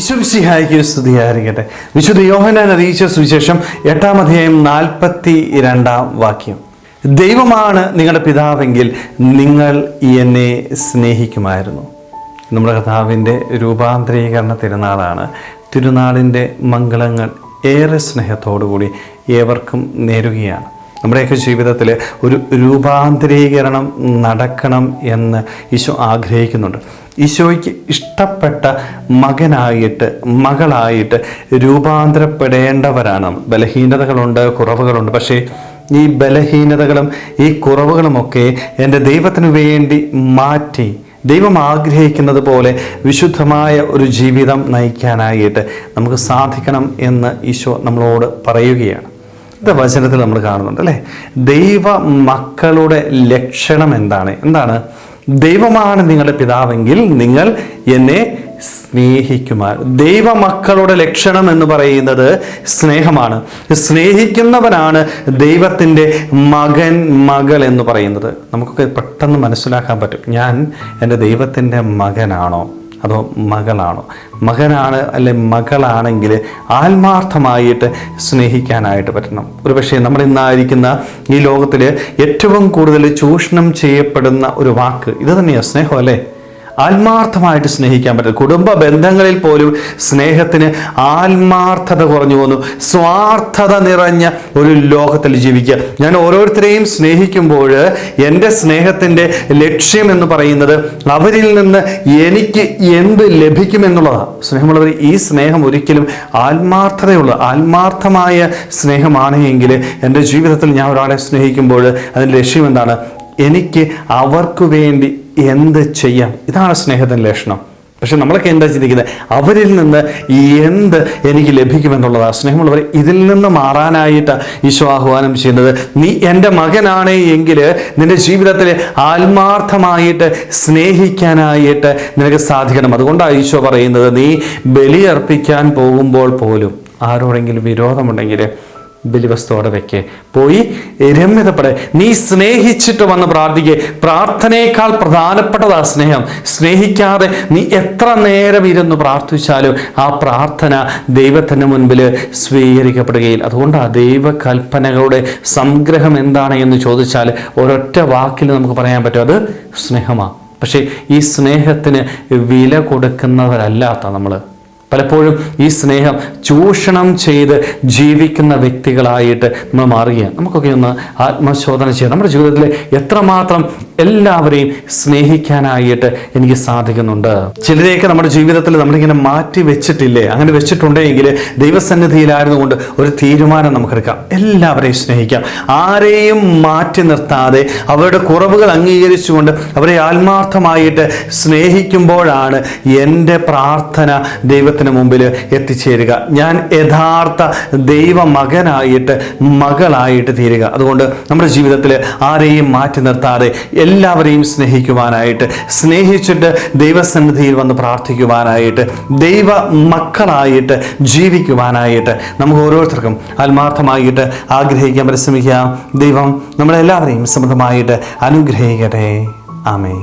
വിശ്വസിഹായിക്ക് സ്തുതിയായിരിക്കട്ടെ വിശുദ്ധ യോഹനാൻ അറിയിച്ച സുവിശേഷം എട്ടാം അധ്യായം നാൽപ്പത്തി രണ്ടാം വാക്യം. ദൈവമാണ് നിങ്ങളുടെ പിതാവെങ്കിൽ നിങ്ങൾ എന്നെ സ്നേഹിക്കുമായിരുന്നു. നമ്മുടെ കഥാവിന്റെ രൂപാന്തരീകരണ തിരുനാളാണ്. തിരുനാളിന്റെ മംഗളങ്ങൾ ഏറെ സ്നേഹത്തോടുകൂടി ഏവർക്കും നേരുകയാണ്. നമ്മുടെയൊക്കെ ജീവിതത്തിൽ ഒരു രൂപാന്തരീകരണം നടക്കണം എന്ന് ഈശോ ആഗ്രഹിക്കുന്നുണ്ട്. ഈശോയ്ക്ക് ഇഷ്ടപ്പെട്ട മകനായിട്ട് മകളായിട്ട് രൂപാന്തരപ്പെടേണ്ടവരാണ്. ബലഹീനതകളുണ്ട് കുറവുകളുണ്ട്. പക്ഷേ ഈ ബലഹീനതകളും ഈ കുറവുകളുമൊക്കെ എന്റെ ദൈവത്തിന് വേണ്ടി മാറ്റി ദൈവം ആഗ്രഹിക്കുന്നത് പോലെ വിശുദ്ധമായ ഒരു ജീവിതം നയിക്കാനായിട്ട് നമുക്ക് സാധിക്കണം എന്ന് ഈശോ നമ്മളോട് പറയുകയാണ്. ഇത് വചനത്തിൽ നമ്മൾ കാണുന്നുണ്ട് അല്ലേ? ദൈവ മക്കളുടെ ലക്ഷണം എന്താണ്? എന്താണ്? ദൈവമാണ് നിങ്ങളുടെ പിതാവെങ്കിൽ നിങ്ങൾ എന്നെ സ്നേഹിക്കുമാർ. ദൈവമക്കളുടെ ലക്ഷണം എന്ന് പറയുന്നത് സ്നേഹമാണ്. സ്നേഹിക്കുന്നവനാണ് ദൈവത്തിന്റെ മകൻ മകൾ എന്ന് പറയുന്നത്. നമുക്കൊക്കെ പെട്ടെന്ന് മനസ്സിലാക്കാൻ പറ്റും. ഞാൻ എന്റെ ദൈവത്തിന്റെ മകനാണോ? അതോ മകളാണോ? മകനാണ് അല്ലെ മകളാണെങ്കിൽ ആത്മാർത്ഥമായിട്ട് സ്നേഹിക്കാനായിട്ട് പറ്റണം. ഒരു പക്ഷേ നമ്മൾ ഇന്നായിരിക്കുന്ന ഈ ലോകത്തിൽ ഏറ്റവും കൂടുതൽ ചൂഷണം ചെയ്യപ്പെടുന്ന ഒരു വാക്ക് ഇത് തന്നെയാണ് സ്നേഹം അല്ലേ? ആത്മാർത്ഥമായിട്ട് സ്നേഹിക്കാൻ പറ്റും കുടുംബ ബന്ധങ്ങളിൽ പോലും സ്നേഹത്തിന് ആത്മാർത്ഥത കുറഞ്ഞു പോകുന്നു സ്വാർത്ഥത നിറഞ്ഞ ഒരു ലോകത്തിൽ ജീവിക്കുക. ഞാൻ ഓരോരുത്തരെയും സ്നേഹിക്കുമ്പോൾ എന്റെ സ്നേഹത്തിന്റെ ലക്ഷ്യം എന്ന് പറയുന്നത് അവരിൽ നിന്ന് എനിക്ക് എന്ത് ലഭിക്കുമെന്നുള്ളതാണ്. സ്നേഹമുള്ളവർ ഈ സ്നേഹം ഒരിക്കലും ആത്മാർത്ഥതയുള്ള ആത്മാർത്ഥമായ സ്നേഹമാണ് എങ്കിൽ എന്റെ ജീവിതത്തിൽ ഞാൻ ഒരാളെ സ്നേഹിക്കുമ്പോൾ അതിന്റെ ലക്ഷ്യം എന്താണ്? എനിക്ക് അവർക്ക് വേണ്ടി എന്ത് ചെയ്യാം? ഇതാണ് സ്നേഹത്തിന്റെ ലക്ഷണം. പക്ഷെ നമ്മളൊക്കെ എന്താ ചിന്തിക്കുന്നത്? അവരിൽ നിന്ന് എന്ത് എനിക്ക് ലഭിക്കുമെന്നുള്ളതാണ് സ്നേഹമുള്ളവർ ഇതിൽ നിന്ന് മാറാനായിട്ട് ഈശോ ആഹ്വാനം ചെയ്യുന്നത്. നീ എന്റെ മകനാണ് എങ്കിൽ നിന്റെ ജീവിതത്തിൽ ആത്മാർത്ഥമായിട്ട് സ്നേഹിക്കാനായിട്ട് നിനക്ക് സാധിക്കണം. അതുകൊണ്ടാണ് ഈശോ പറയുന്നത് നീ ബലിയർപ്പിക്കാൻ പോകുമ്പോൾ പോലും ആരോടെങ്കിലും വിരോധമുണ്ടെങ്കിൽ ബലിവസ്തോടെ വെക്കേ. പോയി രമ്യതപ്പെടെ. നീ സ്നേഹിച്ചിട്ട് വന്ന് പ്രാർത്ഥിക്കെ. പ്രാർത്ഥനയേക്കാൾ പ്രധാനപ്പെട്ടതാ സ്നേഹം. സ്നേഹിക്കാതെ നീ എത്ര നേരം ഇരുന്ന് പ്രാർത്ഥിച്ചാലും ആ പ്രാർത്ഥന ദൈവത്തിന് മുൻപിൽ സ്വീകരിക്കപ്പെടുകയില്ല. അതുകൊണ്ട് ആ ദൈവകൽപ്പനകളുടെ സംഗ്രഹം എന്താണ് എന്ന് ചോദിച്ചാൽ ഒരൊറ്റ വാക്കിൽ നമുക്ക് പറയാൻ പറ്റും. അത് സ്നേഹമാണ് പക്ഷേ ഈ സ്നേഹത്തിന് വില കൊടുക്കുന്നവരല്ലാത്ത നമ്മൾ പലപ്പോഴും ഈ സ്നേഹം ചൂഷണം ചെയ്ത് ജീവിക്കുന്ന വ്യക്തികളായിട്ട് നമ്മൾ മാറുകയാണ്. നമുക്കൊക്കെ ഒന്ന് ആത്മശോധന ചെയ്യാം നമ്മുടെ ജീവിതത്തിൽ എത്രമാത്രം എല്ലാവരെയും സ്നേഹിക്കാനായിട്ട് എനിക്ക് സാധിക്കുന്നുണ്ട്. ചിലരെയൊക്കെ നമ്മുടെ ജീവിതത്തിൽ നമ്മളിങ്ങനെ മാറ്റി വെച്ചിട്ടില്ലേ? അങ്ങനെ വെച്ചിട്ടുണ്ടെങ്കിൽ ദൈവസന്നിധിയിലായിരുന്നു കൊണ്ട് ഒരു തീരുമാനം നമുക്കെടുക്കാം. എല്ലാവരെയും സ്നേഹിക്കാം. ആരെയും മാറ്റി നിർത്താതെ അവരുടെ കുറവുകൾ അംഗീകരിച്ചുകൊണ്ട് അവരെ ആത്മാർത്ഥമായിട്ട് സ്നേഹിക്കുമ്പോഴാണ് എന്റെ പ്രാർത്ഥന ദൈവത്തിന് മുമ്പിൽ എത്തിച്ചേരുക. ഞാൻ യഥാർത്ഥ ദൈവ മകനായിട്ട് മകളായിട്ട് തീരുക. അതുകൊണ്ട് നമ്മുടെ ജീവിതത്തിൽ ആരെയും മാറ്റി നിർത്താതെ എല്ലാവരെയും സ്നേഹിക്കുവാനായിട്ട് സ്നേഹിച്ചിട്ട് ദൈവസന്നിധിയിൽ വന്ന് പ്രാർത്ഥിക്കുവാനായിട്ട് ദൈവ മക്കളായിട്ട് ജീവിക്കുവാനായിട്ട് നമുക്ക് ഓരോരുത്തർക്കും ആത്മാർത്ഥമായിട്ട് ആഗ്രഹിക്കാൻ പരിശ്രമിക്കാം. ദൈവം നമ്മളെല്ലാവരെയും സമൃദ്ധമായിട്ട് അനുഗ്രഹിക്കട്ടെ. ആമേ